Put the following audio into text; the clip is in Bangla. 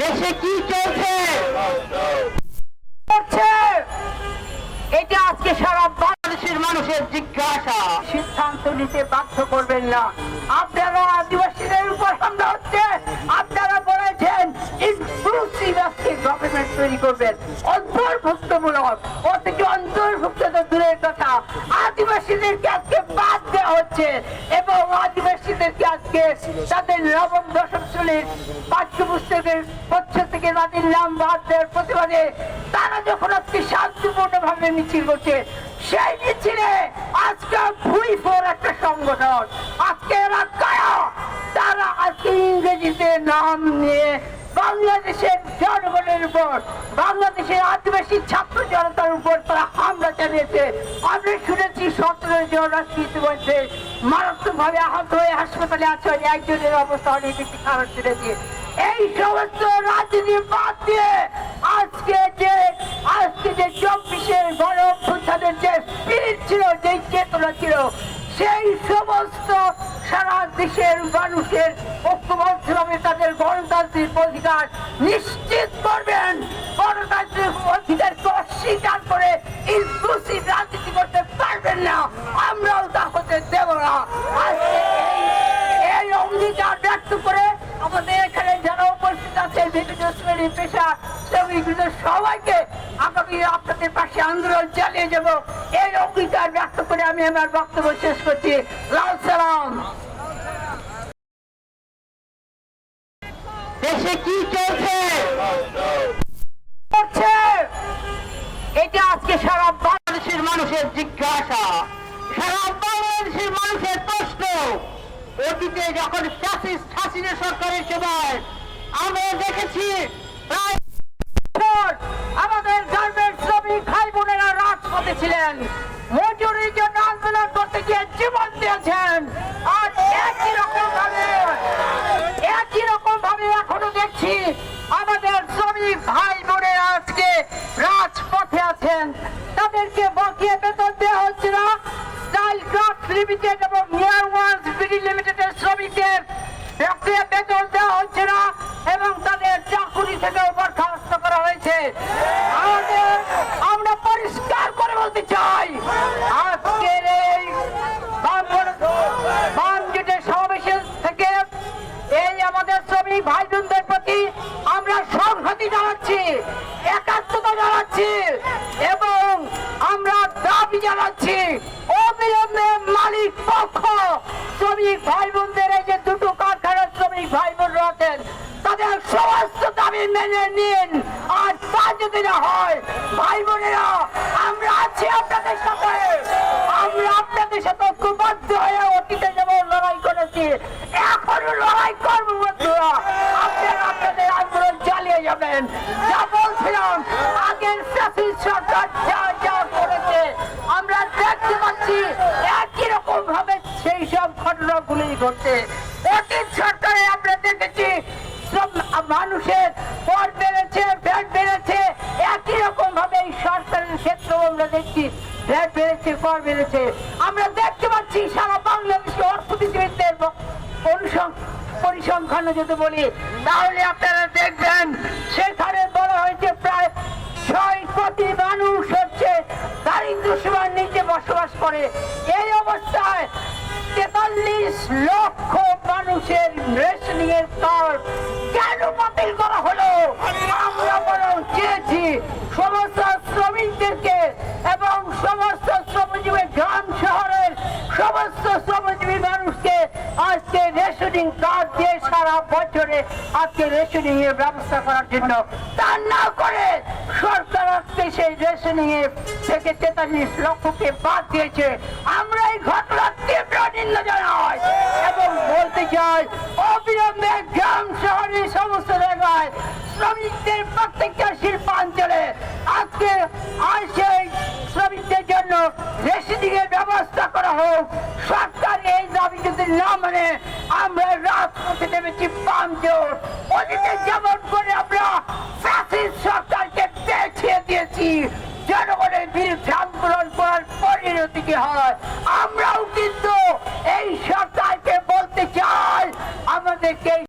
দেশে কি চলছে? এটা আজকে সারা বাংলাদেশের মানুষের জিজ্ঞাসা। সিদ্ধান্ত নিতে বাধ্য করবেন না। আপনারা আদিবাসীদের উপর হামলা হচ্ছে। আপনারা বলেছেন ইনক্লুসিভ আজকে গভর্নমেন্ট তৈরি করবেন। অন্তর্ভুক্তমূলক থেকে অন্তর্ভুক্ত তো দূরের কথা। আদিবাসীদেরকে আজকে বাদ দেওয়া হচ্ছে। এবং আজকে তাদের নবম, দশম শ্রেণির পাঠ্যপুস্তকের পক্ষ থেকে তাদের নাম বাদ দেওয়ার প্রতিবাদে তারা যখন আজকে শান্তিপূর্ণ ভাবে মিছিল করছে, সেই মিছিলে আজকে ভুই ফোর একটা সংগঠন, আজকে তারা আজকে ইংরেজিতে নাম নিয়ে বাংলাদেশের জনগণের উপর, বাংলাদেশের আদিবাসী ছাত্র জনতার উপর তারা চালিয়েছে আমরা শুনেছি সতেরো জন আজকে ইতিমধ্যে মারাত্মক ভাবে আহত হয়ে হাসপাতালে আছে একজনের অবস্থা অনেক বেশি খারাপ ছেড়েছে এই সমস্ত রাজনীতি বাদ দিয়ে আজকে যে আজকে যে চব্বিশের গণ অভ্যুত্থানের যে স্পিরিট ছিল, যে চেতনা ছিল, সেই সমস্ত সারা দেশের মানুষের গণতান্ত্রিক অধিকার নিশ্চিত করবেন। গণতান্ত্রিক অধিকারকে অস্বীকার করে ইনক্লুসিভ রাজনীতি করতে পারবেন না। আমরাও তা হতে দেব না। এই অঙ্গীকার ব্যক্ত করে আমাদের এখানে যারা উপস্থিত আছে বিভিন্ন শ্রেণি পেশা শ্রমিকদের সবাইকে আগামী আপনাদের পাশে আন্দোলন চালিয়ে যাব। এই অঙ্গীকার ব্যক্ত করে আমি আমার বক্তব্য শেষ করছি। লাল সালাম। দেশে কি চলছে? এটা আজকে সারা বাংলাদেশের মানুষের জিজ্ঞাসা। সারা বাংলাদেশের মানুষের প্রশ্ন। অতীতে যখন ফ্যাসিস্ট হাসিনা সরকারের সময় আমরা দেখেছি, প্রায় আমাদের গার্মেন্টস শ্রমিক ভাই বোনেরা রাজপথে ছিলেন। মজুরির জন্য আন্দোলন করতে গিয়ে জীবন দিয়েছেন। আর একই রকম ভাবে এখনও দেখছি আমাদের শ্রমিক ভাই বোনেরা আজকে রাজপথে আছেন। তাদেরকে বকিয়ে বেতন দেওয়া হচ্ছে না। স্টাইল ক্রাফট লিমিটেড এবং নিয়ার ওয়ান্স বিডি লিমিটেডের শ্রমিকদের বকেয়া বেতন দেওয়া হচ্ছে না এবং তাদের চাকুরি থেকে বরখাস্ত করা হয়েছে। আমাদের আমরা পরিষ্কার করে বলতে চাই একাত্মতা এবং আমরা দাবি জানাচ্ছি অবিলম্বে মালিক পক্ষ, শ্রমিক ভাই বোনদের এই যে দুটো কারখানার শ্রমিক ভাই বোনরা আছেন, তাদের সমস্ত দাবি মেনে নিন। আর তা যদি না হয় ভাই বোনেরা আমরা আছি আপনাদের সাথে। আমরা আপনাদের সাথে ঐক্যবদ্ধ হয়ে অতীতে যেমন লড়াই করেছি এখনও লড়াই করব বন্ধুরা। যাবেন। যা বলছিলাম, আগের ফ্যাসিস্ট সরকার যা যা করেছে, আমরা দেখতে পাচ্ছি একই রকম ভাবে সেই সব ঘটনাগুলি ঘটছে। অতীত সরকারে আমরা দেখেছি মানুষের কর বেড়েছে ভ্যাট বেড়েছে, একই রকম ভাবে এই সরকারের ক্ষেত্রেও আমরা দেখছি ভ্যাট বেড়েছে কর বেড়েছে। আমরা দেখতে পাচ্ছি সারা বাংলাদেশে অর্থনীতিবিদদের পরিসংখ্যান যদি বলি, তাহলে আপনারা দেখবেন সেখানে বলা হয়েছে প্রায় ছয় কোটি মানুষ হচ্ছে দারিদ্র সীমার নিচে বসবাস করে। এই অবস্থায় তেতাল্লিশ লক্ষ মানুষের রেশনিং এর কার্ড কেন বাতিল করা হলো আমরা বরং চেয়েছি সমস্ত শ্রমিকদেরকে এবং সমস্ত শ্রমজীবী গ্রাম শহরের সমস্ত শ্রমজীবী মানুষকে আজকে রেশনিং কার্ড দিয়ে সারা বছরে আজকে রেশনিং এর ব্যবস্থা করার জন্য তা না করে সরকার আজকে সেই রেশনিং এর থেকে তেতাল্লিশ লক্ষকে বাদ দিয়েছে। আমরা এই ঘটনার তীব্র নিন্দা জানাই এবং বলতে চাই, অবিলম্বে গ্রাম শহরের সমস্ত জায়গায় শ্রমিকদের প্রত্যেকটা শিল্পাঞ্চলে আজকে আর সেই শ্রমিকদের জন্য রেশনিং এর ব্যবস্থা করা হোক। সরকার আমরা রাজপথে নেমেছি অতীতে যেমন করে আমরা সরকারকে দেখিয়ে দিয়েছি, জনগণের বিরুদ্ধে আন্দোলন করার পরিণতি কি হয়। আমরাও কিন্তু এই সরকারকে বলতে চাই, আমাদেরকে